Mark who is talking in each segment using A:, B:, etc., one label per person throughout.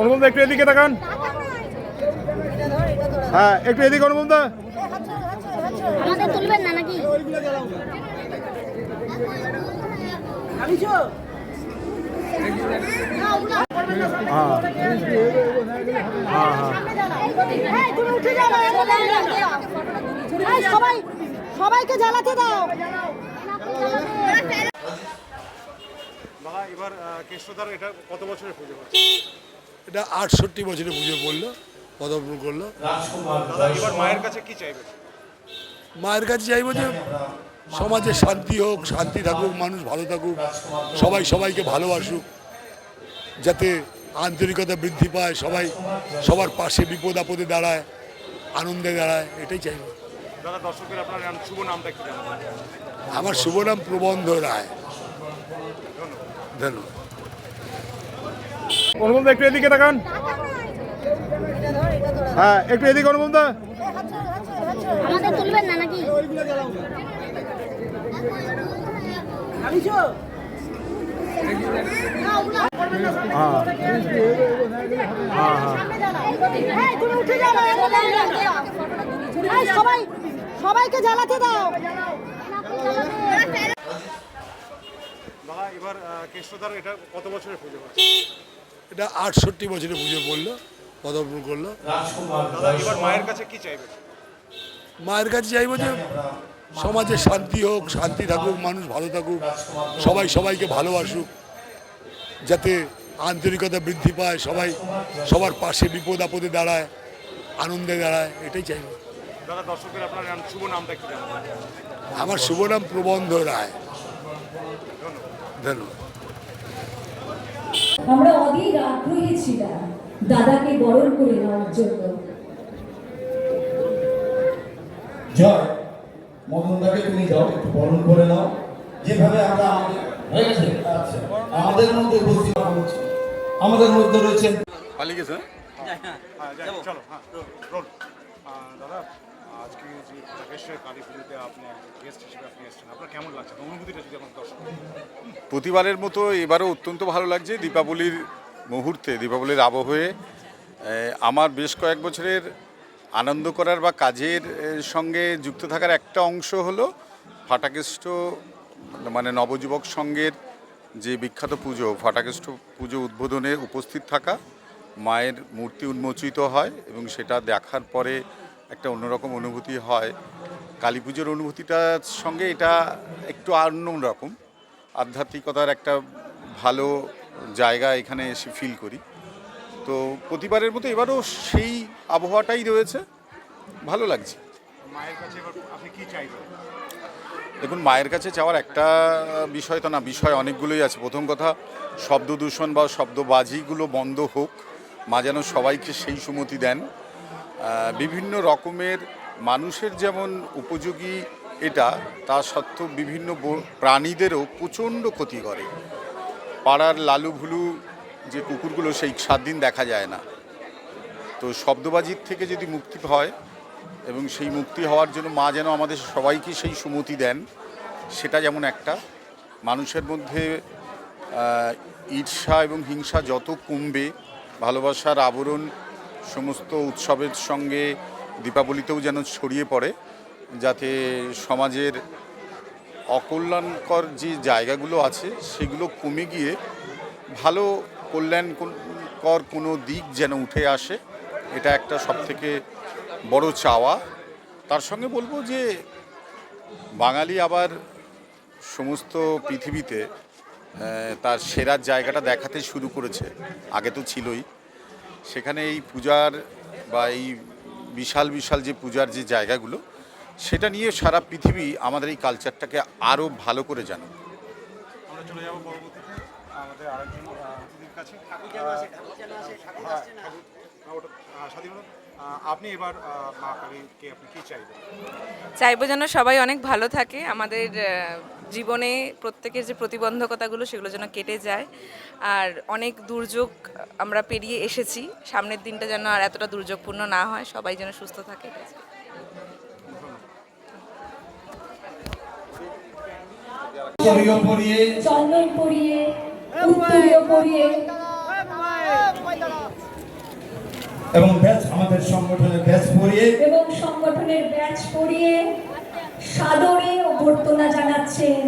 A: অনুপম দা একটু এদিকে তাকান। হ্যাঁ একটু এদিকে অনুপম দা।
B: আমাদের তুলবেন না নাকি?
A: হ্যাঁ হ্যাঁ হ্যাঁ
B: এই, তুমি উঠে যাও না, এই, সবাই সবাইকে জ্বালাতে দাও
A: বাবা এবার কেষ্টদার এটা কত বছরের পুজো?
C: এটা আটষট্টি বছরে পুজো পড়ল পদার্পণ করল।
A: এবার মায়ের কাছে কি চাইবে?
C: মায়ের কাছে চাইব যে সমাজে শান্তি হোক শান্তি থাকুক মানুষ ভালো থাকুক সবাই সবাইকে ভালোবাসুক যাতে আন্তরিকতা বৃদ্ধি পায় সবাই সবার পাশে বিপদ আপদে দাঁড়ায় আনন্দে দাঁড়ায় এটাই চাইব। আমার শুভ নাম প্রবন্ধ রায়। ধন্যবাদ।
A: অনুপম একটু এদিকে তাকান। হ্যাঁ একটু এদিকে অনুপম দা।
B: আমাদের তুলবেন না নাকি?
A: হ্যাঁ হ্যাঁ হ্যাঁ
B: এই, তুমি উঠে যাও না, এই, সবাই সবাইকে জ্বালাতে দাও
A: বাবা এবার কেষ্টদার এটা কত বছরের পুজো?
C: এটা আটষট্টি বছরে পুজো পড়ল পদার্পণ করল।
A: এবার মায়ের কাছে কি চাইবে?
C: মায়ের কাছে চাইব যে সমাজে শান্তি হোক শান্তি থাকুক মানুষ ভালো থাকুক সবাই সবাইকে ভালোবাসুক যাতে আন্তরিকতা বৃদ্ধি পায় সবাই সবার পাশে বিপদ আপদে দাঁড়ায় আনন্দে দাঁড়ায় এটাই চাইব।
A: দাদা দর্শকের আপনার নাম শুভ নামটা একটু
C: আমার শুভ নাম প্রবন্ধ রায়। ধন্যবাদ।
D: আমরা অধীর আগ্রহী ছিলাম দাদাকে বরণ করে নেওয়ার জন্য।
E: জয় মদনদাকে তুমি যাও একটু বরণ করে নাও। যেভাবে আমরা আমাদের হয়ে গেছে আচ্ছা আমাদের মধ্যে উপস্থিত হচ্ছে আমাদের মধ্যে রয়েছেন
A: হ্যাঁ যাই, চলো হ্যাঁ রোল। দাদা আজকে যে কালী পুজোতে আপনি গেস্ট হিসেবে আপনি আপনার কেমন লাগছে? অনুভূতিটা যদি আমার দর্শক
F: প্রতিবারের মতো এবারও অত্যন্ত ভালো লাগছে দীপাবলির মুহূর্তে, দীপাবলির আবহে। আমার বেশ কয়েক বছরের আনন্দ করার বা কাজের সঙ্গে যুক্ত থাকার একটা অংশ হলো ফাটাকেষ্ট মানে নবযুবক সংঘের যে বিখ্যাত পুজো, ফাটাকেষ্ট পুজো উদ্বোধনে উপস্থিত থাকা, মায়ের মূর্তি উন্মোচিত হয় এবং সেটা দেখার পরে একটা অন্যরকম অনুভূতি হয়। কালী পুজোর অনুভূতিটার সঙ্গে এটা একটু অন্যরকম। আধ্যাত্মিকতার একটা ভালো জায়গা এখানে এসে ফিল করি। তো প্রতিবারের মতো এবারও সেই আবহাওয়াটাই রয়েছে। ভালো লাগছে।
A: মায়ের কাছে এবার আপনি কি চাইবেন
F: দেখুন মায়ের কাছে যাওয়ার একটা বিষয় তো না বিষয় অনেকগুলোই আছে। প্রথম কথা শব্দ দূষণ বা শব্দবাজিগুলো বন্ধ হোক মা যেন সবাইকে সেই সুমতি দেন। বিভিন্ন রকমের মানুষের যেমন উপযোগী এটা, তা সত্ত্বেও বিভিন্ন প্রাণীদেরও প্রচণ্ড ক্ষতি করে। পাড়ার লালু ভুলু যে কুকুরগুলো, সেই সাত দিন দেখা যায় না। তো শব্দবাজির থেকে যদি মুক্তি হয় এবং সেই মুক্তি হওয়ার জন্য মা যেন আমাদের সবাইকে সেই সুমতি দেন, সেটা যেমন একটা। মানুষের মধ্যে ঈর্ষা এবং হিংসা যত কমবে, ভালোবাসার আবরণ সমস্ত উৎসবের সঙ্গে দীপাবলিতেও যেন ছড়িয়ে পড়ে, যাতে সমাজের অকল্যাণকর যে জায়গাগুলো আছে, সেগুলো কমে গিয়ে ভালো কল্যাণকর কোনো দিক যেন উঠে আসে, এটা একটা সবথেকে বড় চাওয়া। তার সঙ্গে বলব যে, বাঙালি আবার সমস্ত পৃথিবীতে তার সেরার জায়গাটা দেখাতে শুরু করেছে। আগে তো ছিলই। সেখানে এই পূজার বা এই বিশাল বিশাল যে পূজার যে জায়গাগুলো সেটা নিয়ে সারা পৃথিবী আমাদের এই কালচারটাকে আরও ভালো করে জানুক
A: আমরা চলে যাব পরবর্তীতে। আমাদের আরেকজন আহ, কাছে ঠাকুর, আহ, ওটা, আহ, স্বাধীনতা আহ, আপনি এবার মা কালীকে আপনি কি চাইবেন?
G: চাইব যেন সবাই অনেক ভালো থাকে। আমাদের জীবনে প্রত্যেকের যে প্রতিবন্ধকতাগুলো সেগুলো যেন কেটে যায়। আর অনেক দুর্যোগ আমরা পেরিয়ে এসেছি। সামনের দিনটা যেন আর এতটা দুর্যোগপূর্ণ না হয় সবাই যেন সুস্থ থাকে
E: এবং ব্যাচ আমাদের সংগঠনের ব্যাচ পড়িয়ে
D: এবং সংগঠনের ব্যাচ পরিয়ে। সাদরে অভ্যর্থনা জানাচ্ছেন।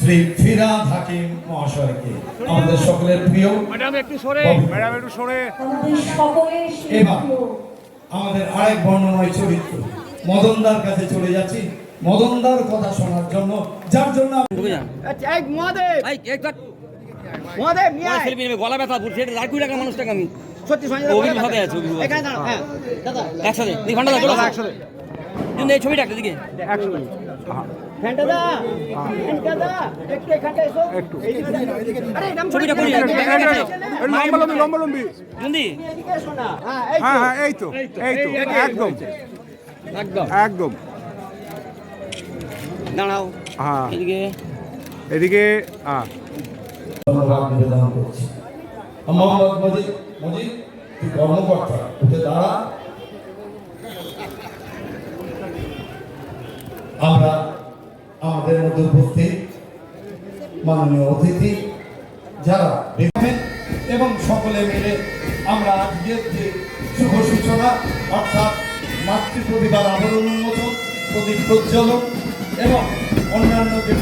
E: শ্রী ফিরাদ হাকিম মহাশয়কে। আমাদের সকলের প্রিয় ম্যাডাম একটু সরে।
A: ম্যাডাম একটু সরে।
D: আমাদের সকলের
E: এবার আমাদের আরেক বর্ণময় চরিত্র। মদনদার কাছে চলে যাচ্ছি। মদনদার কথা শোনার জন্য যার জন্য
H: গলা ব্যথা পুরো সেটা রাখ কুড়ি টাকা মানুষটাকে আমি
I: সত্যি
H: আছে।
I: এখানে দাঁড়াও, হ্যাঁ। দাদা
H: একসাথে। এই ছবিটা একটা দিকে ছবিটা করি
I: হ্যাঁ
A: হ্যাঁ হ্যাঁ এই তো এই তো একদম
H: একদম
A: একদম
H: দাঁড়াও
A: হ্যাঁ
H: এদিকে
A: এদিকে হ্যাঁ
E: ধন্যবাদ নিবেদন করছি মোহাম্মদ মজিদ মজিদ তুই কর্মকর্তা উঠে দাঁড়া আমরা আমাদের মধ্যে উপস্থিত মাননীয় অতিথি যারা দেখবেন এবং সকলে মিলে আমরা আজকের যে শুভ সূচনা, অর্থাৎ মাতৃ প্রতিবার আবরণ উন্মোচন, প্রদীপ প্রজ্বলন এবং অন্যান্য যে